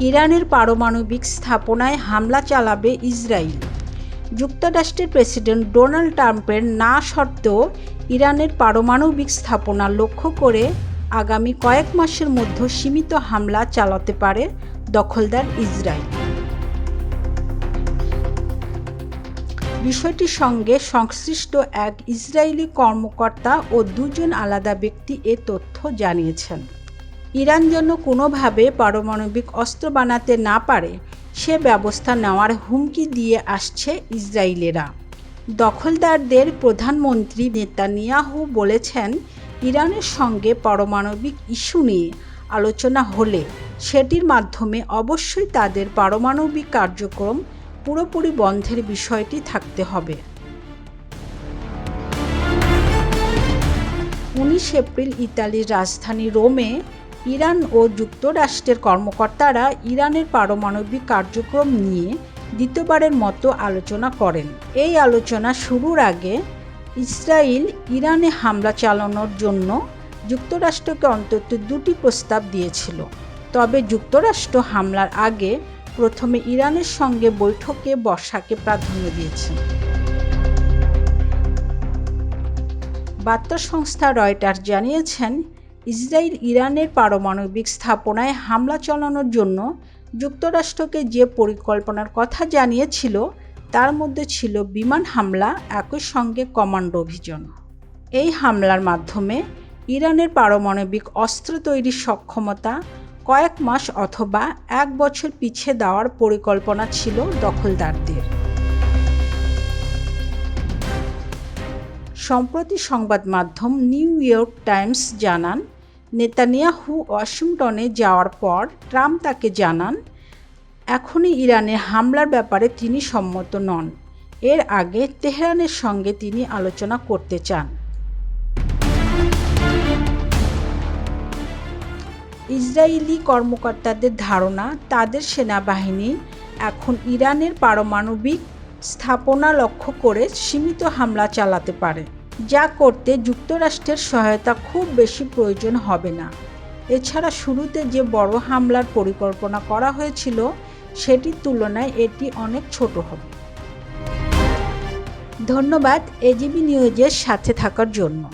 ইরানের পারমাণবিক স্থাপনায় হামলা চালাবে ইসরায়েল। যুক্তরাষ্ট্রের প্রেসিডেন্ট ডোনাল্ড ট্রাম্পের না সত্ত্বেও ইরানের পারমাণবিক স্থাপনা লক্ষ্য করে আগামী কয়েক মাসের মধ্যে সীমিত হামলা চালাতে পারে দখলদার ইসরায়েল। বিষয়টির সঙ্গে সংশ্লিষ্ট এক ইসরায়েলি কর্মকর্তা ও দুজন আলাদা ব্যক্তি এ তথ্য জানিয়েছেন। ইরান যেন কোনোভাবে পারমাণবিক অস্ত্র বানাতে না পারে, সে ব্যবস্থা নেওয়ার হুমকি দিয়ে আসছে ইসরায়েলেরা। দখলদারদের প্রধানমন্ত্রী নেতানিয়াহু বলেছেন, ইরানের সঙ্গে পারমাণবিক ইস্যু নিয়ে আলোচনা হলে সেটির মাধ্যমে অবশ্যই তাদের পারমাণবিক কার্যক্রম পুরোপুরি বন্ধের বিষয়টি থাকতে হবে। উনিশ এপ্রিল ইতালির রাজধানী রোমে ইরান ও যুক্তরাষ্ট্রের কর্মকর্তারা ইরানের পারমাণবিক কার্যক্রম নিয়ে দ্বিতীয়বারের মতো আলোচনা করেন। এই আলোচনা শুরুর আগে ইসরায়েল ইরানে হামলা চালানোর জন্য যুক্তরাষ্ট্রকে অন্তত দুটি প্রস্তাব দিয়েছিল। তবে যুক্তরাষ্ট্র হামলার আগে প্রথমে ইরানের সঙ্গে বৈঠকে বর্ষাকে প্রাধান্য দিয়েছে। বার্তা সংস্থা রয়টার জানিয়েছেন ইসরায়েল ইরানের পারমাণবিক স্থাপনায় হামলা চালানোর জন্য যুক্তরাষ্ট্রকে যে পরিকল্পনার কথা জানিয়েছিল, তার মধ্যে ছিল বিমান হামলা, একই সঙ্গে কমান্ডো অভিযান। এই হামলার মাধ্যমে ইরানের পারমাণবিক অস্ত্র তৈরির সক্ষমতা কয়েক মাস অথবা এক বছর পিছিয়ে দেওয়ার পরিকল্পনা ছিল দখলদারদের। সম্প্রতি সংবাদ মাধ্যম নিউ ইয়র্ক টাইমস জানান নেতানিয়াহু ওয়াশিংটনে যাওয়ার পর ট্রাম্প তাকে জানান, এখনই ইরানে হামলার ব্যাপারে তিনি সম্মত নন। এর আগে তেহরানের সঙ্গে তিনি আলোচনা করতে চান। ইসরায়েলি কর্মকর্তাদের ধারণা, তাদের সেনাবাহিনী এখন ইরানের পারমাণবিক স্থাপনা লক্ষ্য করে সীমিত হামলা চালাতে পারে। যা করতে যুক্তরাষ্ট্রের সহায়তা খুব বেশি প্রয়োজন হবে না। এছাড়া শুরুতে যে বড় হামলার পরিকল্পনা করা হয়েছিল, সেটির তুলনায় এটি অনেক ছোট হবে। ধন্যবাদ এজিবি নিউজের সাথে থাকার জন্য।